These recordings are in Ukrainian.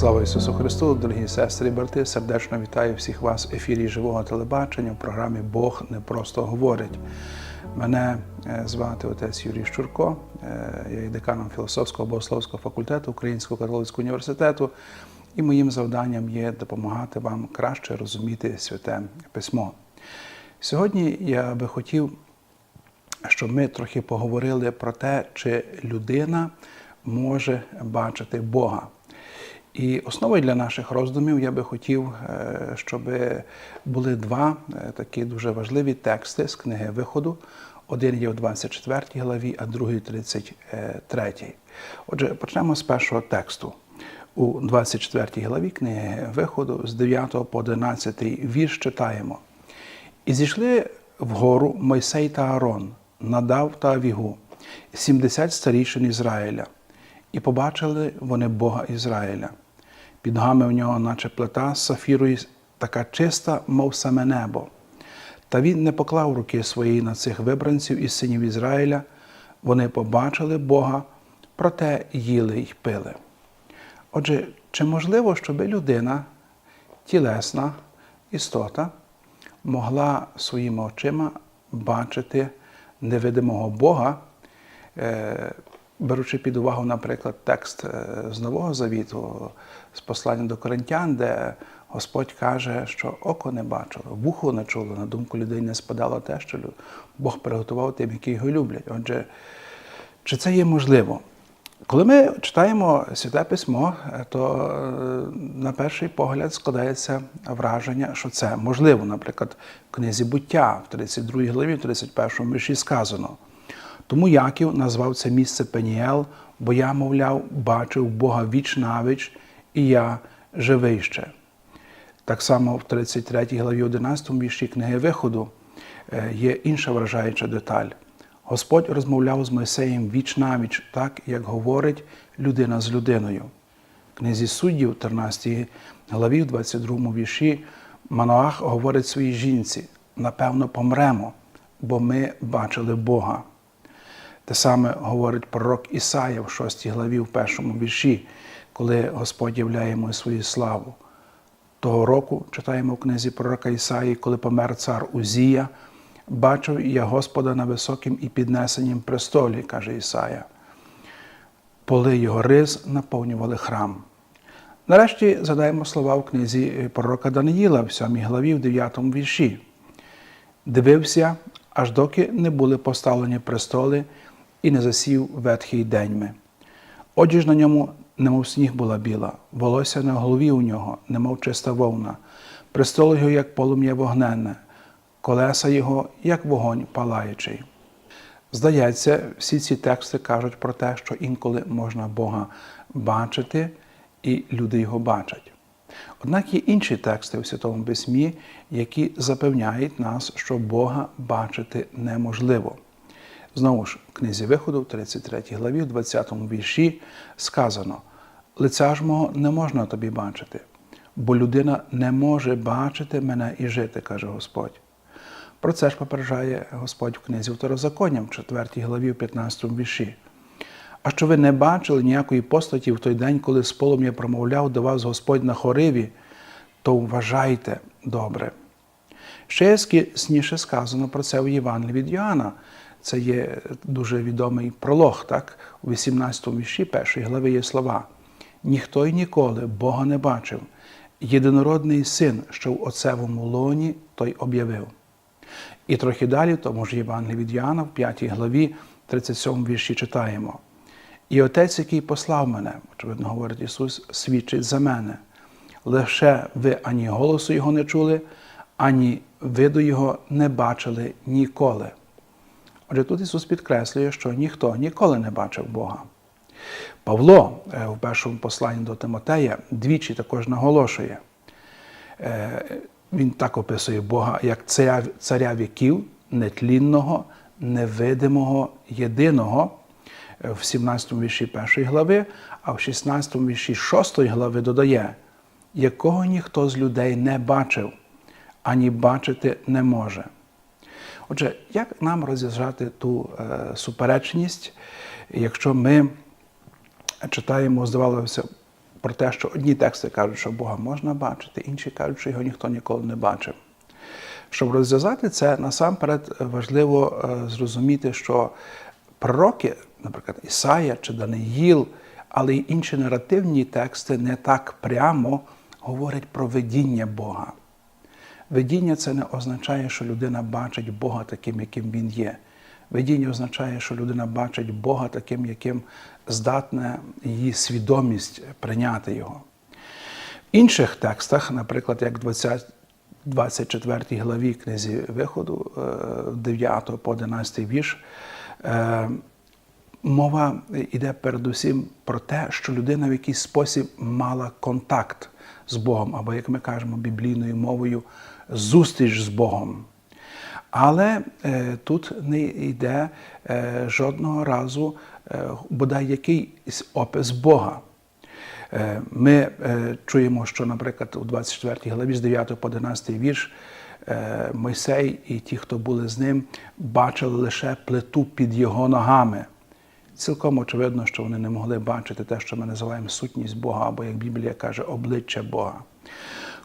Слава Ісусу Христу, дорогі сестри брати, сердечно вітаю всіх вас в ефірі живого телебачення в програмі Бог не просто говорить. Мене е, звати отець Юрій Щурко, е, я є деканом філософського богословського факультету Українського католицького університету, і моїм завданням є допомагати вам краще розуміти святе письмо. Сьогодні я би хотів, щоб ми трохи поговорили про те, чи людина може бачити Бога. І основою для наших роздумів я би хотів, е, щоб були два е, такі дуже важливі тексти з книги Виходу. Один є у 24 главі, а другий у 33. Отже, почнемо з першого тексту. У 24 главі книги Виходу з 9 по 11 вірш читаємо. І зійшли вгору Мойсей та Аарон, Надав та Авігу, 70 старішин Ізраїля, і побачили вони Бога Ізраїля. Під ногами в нього, наче плита з сафіру, така чиста, мов саме небо. Та він не поклав руки своєї на цих вибранців із синів Ізраїля. Вони побачили Бога, проте їли й пили. Отже, чи можливо, щоб людина, тілесна істота, могла своїми очима бачити невидимого Бога, е, беручи під увагу, наприклад, текст е, з Нового Завіту, з послання до Коринтян, де Господь каже, що око не бачило, вухо не чуло, на думку людей не спадало те, що Бог приготував тим, які його люблять. Отже, чи це є можливо? Коли ми читаємо Святе Письмо, то е, на перший погляд складається враження, що це можливо. Наприклад, в книзі буття в 32 главі, в 31 вірші сказано. Тому Яків назвав це місце Пеніел, бо я, мовляв, бачив Бога віч навіч, і я живий ще. Так само в 33 главі 11 вірші книги Виходу е, є інша вражаюча деталь. Господь розмовляв з Мойсеєм віч навіч, так як говорить людина з людиною. В книзі суддів, 13 главі, 22 вірші, Маноах говорить своїй жінці: напевно, помремо, бо ми бачили Бога. Те саме говорить пророк Ісая в 6 главі, в першому вірші, коли Господь являє йому свою славу. Того року читаємо в книзі пророка Ісаї, коли помер цар Узія, бачив я Господа на високим і піднесенім престолі, каже Ісая. Поли його риз наповнювали храм. Нарешті згадаємо слова в книзі пророка Даниїла в 7 главі, в 9 вірші. Дивився, аж доки не були поставлені престоли і не засів ветхий деньми. Одіж на ньому, немов сніг була біла, волосся на голові у нього, немов чиста вовна, престол його, як полум'я вогненне, колеса його, як вогонь палаючий. Здається, всі ці тексти кажуть про те, що інколи можна Бога бачити, і люди його бачать. Однак є інші тексти у Святому Письмі, які запевняють нас, що Бога бачити неможливо. Знову ж, в книзі Виходу, в 33 главі, в 20 вірші, сказано: лиця ж мого не можна тобі бачити, бо людина не може бачити мене і жити, каже Господь. Про це ж попереджає Господь в книзі Второзаконня, в 4 главі, в 15 вірші. А що ви не бачили ніякої постаті в той день, коли з полум'я промовляв до вас Господь на хориві, то вважайте добре. Ще ясніше сказано про це в Євангелії від Йоанна. Це є дуже відомий пролог, так? У 18 вірші першої глави є слова. Ніхто й ніколи Бога не бачив. Єдинородний син, що в отцевому лоні, той об'явив. І трохи далі, тому ж Євангелії від Йоанна, в 5 главі, 37 вірші читаємо. І Отець, який послав мене, очевидно, говорить Ісус, свідчить за мене. Лише ви ані голосу Його не чули, ані виду Його не бачили ніколи. Отже, тут Ісус підкреслює, що ніхто ніколи не бачив Бога. Павло е, в першому посланні до Тимотея двічі також наголошує. Е, він так описує Бога як царя, царя віків, нетлінного, невидимого, єдиного е, в 17 вірші першої глави, а в 16 вірші 6 глави додає, якого ніхто з людей не бачив, ані бачити не може. Отже, як нам розв'язати ту е, суперечність, якщо ми читаємо, здавалося, про те, що одні тексти кажуть, що Бога можна бачити, інші кажуть, що його ніхто ніколи не бачив. Щоб розв'язати це, насамперед важливо е, зрозуміти, що пророки, наприклад, Ісая чи Даниїл, але й інші наративні тексти не так прямо говорять про видіння Бога. Видіння це не означає, що людина бачить Бога таким, яким Він є. Видіння означає, що людина бачить Бога таким, яким здатна її свідомість прийняти Його. В інших текстах, наприклад, як 20, 24 главі книзі Виходу, 9 по 11 вірш, е, мова йде передусім про те, що людина в якийсь спосіб мала контакт з Богом, або, як ми кажемо біблійною мовою, зустріч з Богом. Але е, тут не йде е, жодного разу е, бодай якийсь опис Бога. Е, ми е, чуємо, що, наприклад, у 24 главі з 9 по 11 вірш е, Мойсей і ті, хто були з ним, бачили лише плиту під його ногами. Цілком очевидно, що вони не могли бачити те, що ми називаємо сутність Бога, або, як Біблія каже, обличчя Бога.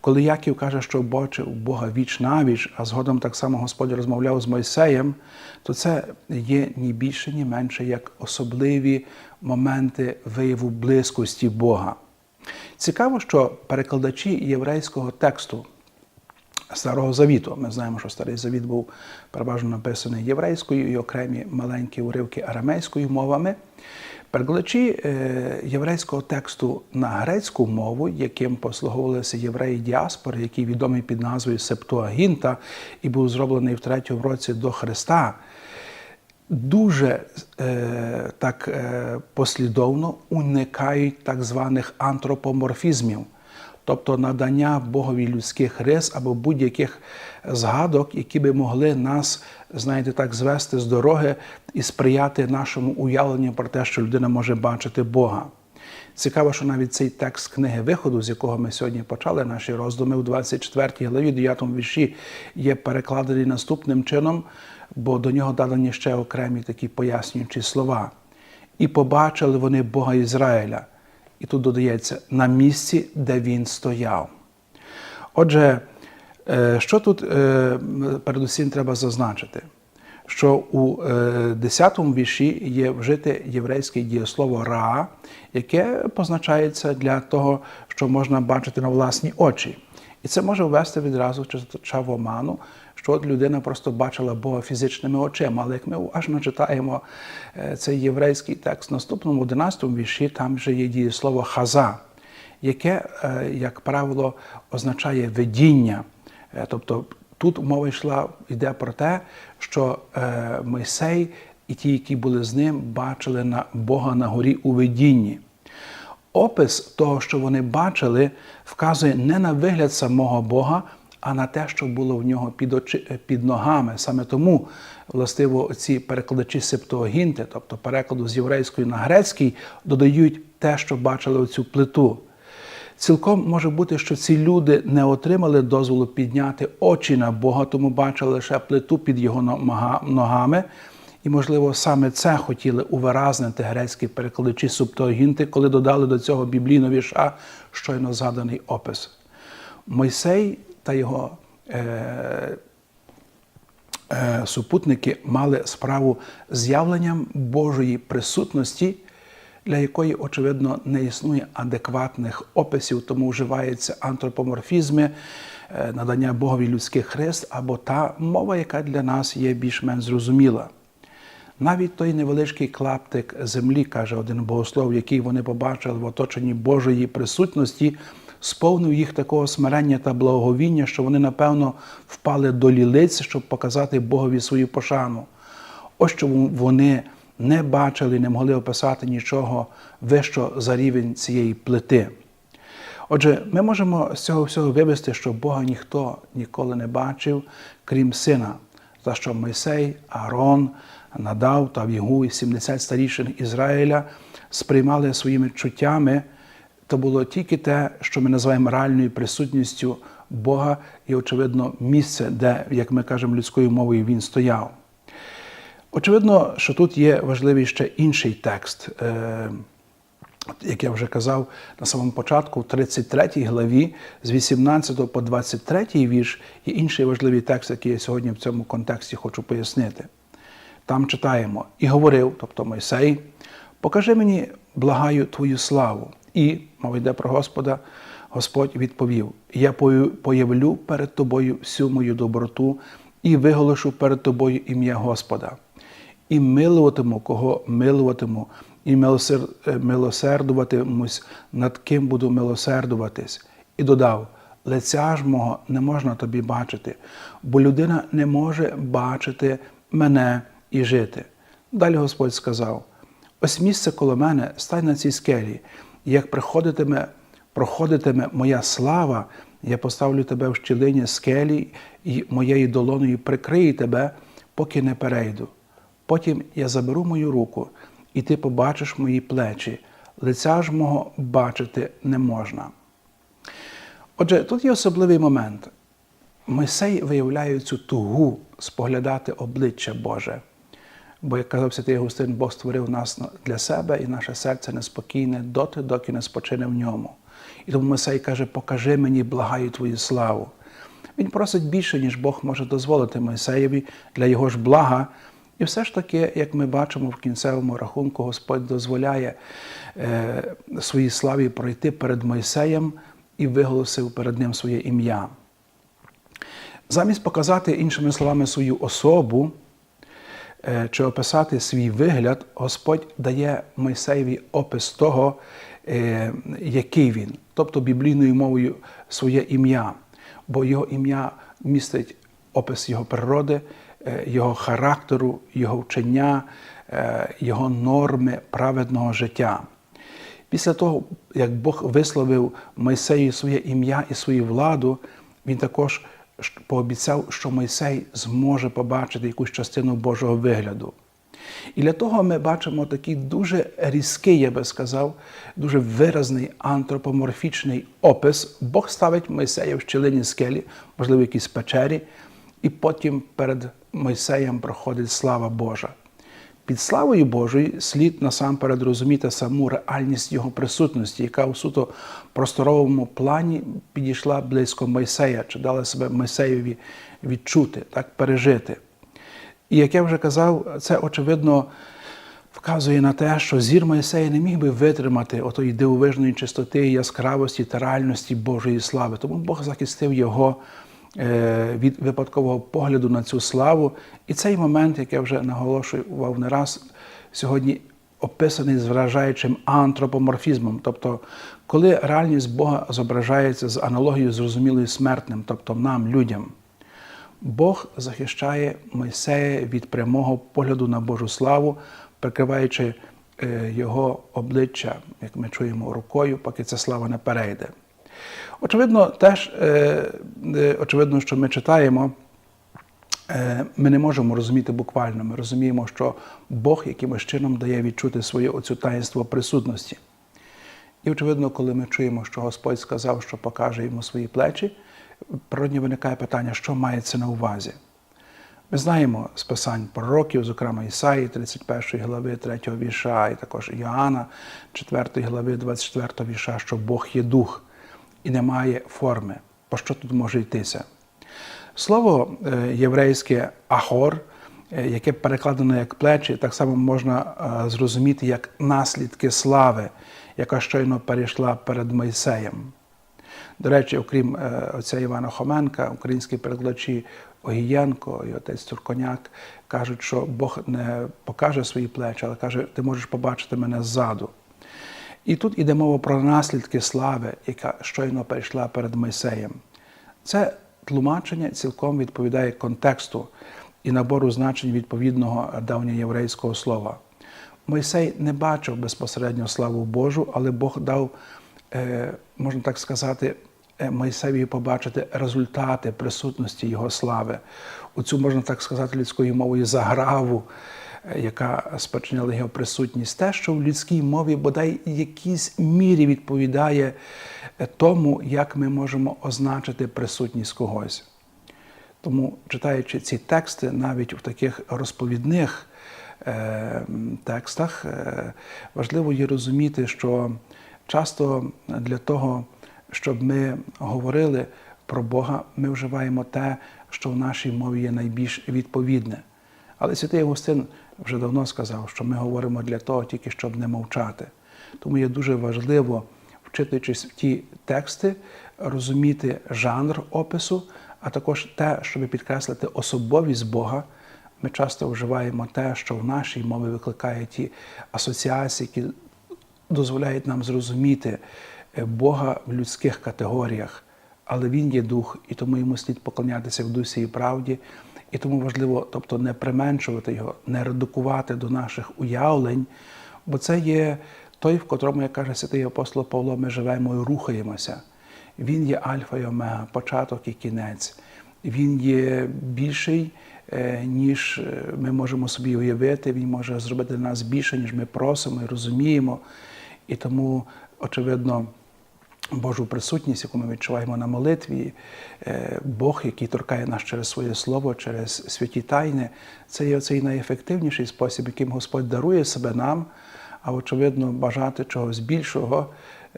Коли Яків каже, що бачив Бога віч навіч, а згодом так само Господь розмовляв з Мойсеєм, то це є ні більше, ні менше як особливі моменти вияву близькості Бога. Цікаво, що перекладачі єврейського тексту Старого Завіту, ми знаємо, що Старий Завіт був переважно написаний єврейською і окремі маленькі уривки арамейською мовами. Перекладачі е, єврейського тексту на грецьку мову, яким послуговувалися євреї діаспори, який відомий під назвою Септуагінта і був зроблений в третьому році до Христа, дуже е, так е, послідовно уникають так званих антропоморфізмів, тобто надання Богові людських рис або будь-яких згадок, які би могли нас, знаєте, так звести з дороги і сприяти нашому уявленню про те, що людина може бачити Бога. Цікаво, що навіть цей текст книги виходу, з якого ми сьогодні почали наші роздуми у 24 главі, 9 вірші, є перекладений наступним чином, бо до нього дадені ще окремі такі пояснюючі слова. І побачили вони Бога Ізраїля. І тут додається на місці, де він стояв. Отже, е, що тут е, передусім треба зазначити? Що у 10-му вірші є вжите єврейське дієслово ра, яке позначається для того, що можна бачити на власні очі. І це може ввести відразу читача в оману, що от людина просто бачила Бога фізичними очима. Але як ми уважно читаємо цей єврейський текст, в наступному 11-му вірші там вже є дієслово хаза, яке, як правило, означає видіння. Тобто тут мова йшла, йде про те, що Мойсей і ті, які були з ним, бачили на Бога на горі у видінні. Опис того, що вони бачили, вказує не на вигляд самого Бога, а на те, що було в нього під очі, під ногами. Саме тому, властиво, ці перекладачі септуагінти, тобто перекладу з єврейської на грецький, додають те, що бачили оцю плиту. Цілком може бути, що ці люди не отримали дозволу підняти очі на Бога, тому бачили лише плиту під його ногами. І, можливо, саме це хотіли увиразнити грецькі перекладачі субтогінти, коли додали до цього біблійного вірша щойно згаданий опис. Мойсей та його е, е, супутники мали справу з явленням Божої присутності, для якої, очевидно, не існує адекватних описів, тому вживаються антропоморфізми, е, надання Богові людських хрест або та мова, яка для нас є більш-менш зрозуміла. Навіть той невеличкий клаптик землі, каже один богослов, який вони побачили в оточенні Божої присутності, сповнив їх такого смирення та благовіння, що вони, напевно, впали до лілиць, щоб показати Богові свою пошану. Ось що вони не бачили, не могли описати нічого вищо за рівень цієї плити. Отже, ми можемо з цього всього вивести, що Бога ніхто ніколи не бачив, крім сина, за що Мойсей, Аарон, Надав та Вігу і 70 старішин Ізраїля сприймали своїми чуттями, то було тільки те, що ми називаємо реальною присутністю Бога і, очевидно, місце, де, як ми кажемо людською мовою, він стояв. Очевидно, що тут є важливий ще інший текст. як я вже казав на самому початку, в 33 главі з 18 по 23 вірш є інший важливий текст, який я сьогодні в цьому контексті хочу пояснити. Там читаємо і говорив, тобто Мойсей, покажи мені, благаю твою славу. І, мова йде про Господа, Господь відповів: Я появлю перед тобою всю мою доброту і виголошу перед тобою ім'я Господа, і милуватиму, кого милуватиму, і милосердуватимусь, над ким буду милосердуватись. І додав: лиця ж мого не можна тобі бачити, бо людина не може бачити мене і жити. Далі Господь сказав: ось місце коло мене, стань на цій скелі, і як приходитиме, проходитиме моя слава, я поставлю тебе в щілині скелі і моєю долоною прикрию тебе, поки не перейду. Потім я заберу мою руку, і ти побачиш мої плечі, лиця ж мого бачити не можна. Отже, тут є особливий момент. Мойсей виявляє цю тугу споглядати обличчя Боже. Бо, як казав Святий Августин, Бог створив нас для себе, і наше серце неспокійне доти, доки не спочине в ньому. І тому Мойсей каже: Покажи мені, благаю твою славу. Він просить більше, ніж Бог може дозволити Мойсеєві для його ж блага. І все ж таки, як ми бачимо в кінцевому рахунку, Господь дозволяє е, своїй славі пройти перед Мойсеєм і виголосив перед ним своє ім'я. Замість показати, іншими словами, свою особу чи описати свій вигляд, Господь дає Мойсеєві опис того, е, який він, тобто біблійною мовою своє ім'я, бо його ім'я містить опис його природи, е, його характеру, його вчення, його норми праведного життя. Після того, як Бог висловив Мойсею своє ім'я і свою владу, він також пообіцяв, що Мойсей зможе побачити якусь частину Божого вигляду. І для того ми бачимо такий дуже різкий, я би сказав, дуже виразний антропоморфічний опис. Бог ставить Мойсея в щелині скелі, можливо, якійсь печері, і потім перед Мойсеєм проходить слава Божа. Під славою Божою слід насамперед розуміти саму реальність його присутності, яка у суто просторовому плані підійшла близько Мойсея, чи дала себе Мойсеєві відчути, так пережити. І як я вже казав, це очевидно вказує на те, що зір Мойсея не міг би витримати отої дивовижної чистоти, яскравості та реальності Божої слави. Тому Бог захистив його. Е, від випадкового погляду на цю славу. І цей момент, як я вже наголошував не раз, сьогодні описаний з вражаючим антропоморфізмом, тобто коли реальність Бога зображається з аналогією зрозумілою смертним, тобто нам, людям. Бог захищає Мойсея від прямого погляду на Божу славу, прикриваючи е, його обличчя, як ми чуємо, рукою, поки ця слава не перейде. Очевидно, теж е, е, очевидно, що ми читаємо, е, ми не можемо розуміти буквально. Ми розуміємо, що Бог якимось чином дає відчути своє оцю таїнство присутності. І, очевидно, коли ми чуємо, що Господь сказав, що покаже йому свої плечі, природні виникає питання, що мається на увазі. Ми знаємо з писань пророків, зокрема Ісаї, 31 глави 3 віша, і також Іоанна, 4 глави 24 віша, що Бог є дух і немає форми. Про що тут може йтися? Слово е, єврейське ахор, е, яке перекладено як плечі, так само можна е, зрозуміти як наслідки слави, яка щойно перейшла перед Мойсеєм. До речі, окрім отця Івана Хоменка, українські перекладачі Огієнко і отець Турконяк кажуть, що Бог не покаже свої плечі, але каже, ти можеш побачити мене ззаду. І тут іде мова про наслідки слави, яка щойно перейшла перед Мойсеєм. Це тлумачення цілком відповідає контексту і набору значень відповідного давньоєврейського слова. Мойсей не бачив безпосередньо славу Божу, але Бог дав, е, можна так сказати, е, Мойсеві побачити результати присутності Його слави. У цю, можна так сказати, людською мовою заграву яка спричинила його присутність, те, що в людській мові бодай якійсь мірі відповідає тому, як ми можемо означити присутність когось. Тому, читаючи ці тексти, навіть у таких розповідних е, текстах. Е, Важливо є розуміти, що часто для того, щоб ми говорили про Бога, ми вживаємо те, що в нашій мові є найбільш відповідне. Але святий Августин вже давно сказав, що ми говоримо для того, тільки щоб не мовчати. Тому є дуже важливо, вчитуючись в ті тексти, розуміти жанр опису, а також те, щоб підкреслити особовість Бога. Ми часто вживаємо те, що в нашій мові викликає ті асоціації, які дозволяють нам зрозуміти е, Бога в людських категоріях, але Він є дух, і тому йому слід поклонятися в дусі і правді. І тому важливо, тобто, не применшувати його, не редукувати до наших уявлень, бо це є той, в котрому, як каже святий апостол Павло, ми живемо і рухаємося. Він є альфа і омега, початок і кінець. Він є більший, е, ніж е, ми можемо собі уявити. Він може зробити для нас більше, ніж ми просимо і розуміємо. І тому, очевидно, Божу присутність, яку ми відчуваємо на молитві, е, Бог, який торкає нас через своє слово, через святі тайни, це є цей найефективніший спосіб, яким Господь дарує себе нам, а очевидно, бажати чогось більшого.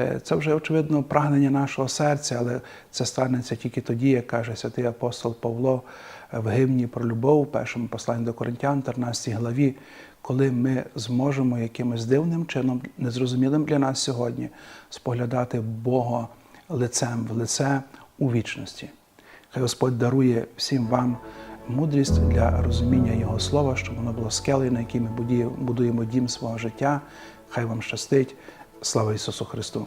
е, Це вже очевидно прагнення нашого серця, але це станеться тільки тоді, як каже святий апостол Павло в гимні про любов, першому посланні до Коринтян, 13 главі, коли ми зможемо якимось дивним чином, незрозумілим для нас сьогодні, споглядати Бога лицем в лице у вічності. Хай Господь дарує всім вам мудрість для розуміння Його слова, щоб воно було скелею, на якій ми будуємо дім свого життя. Хай вам щастить. Слава Ісусу Христу!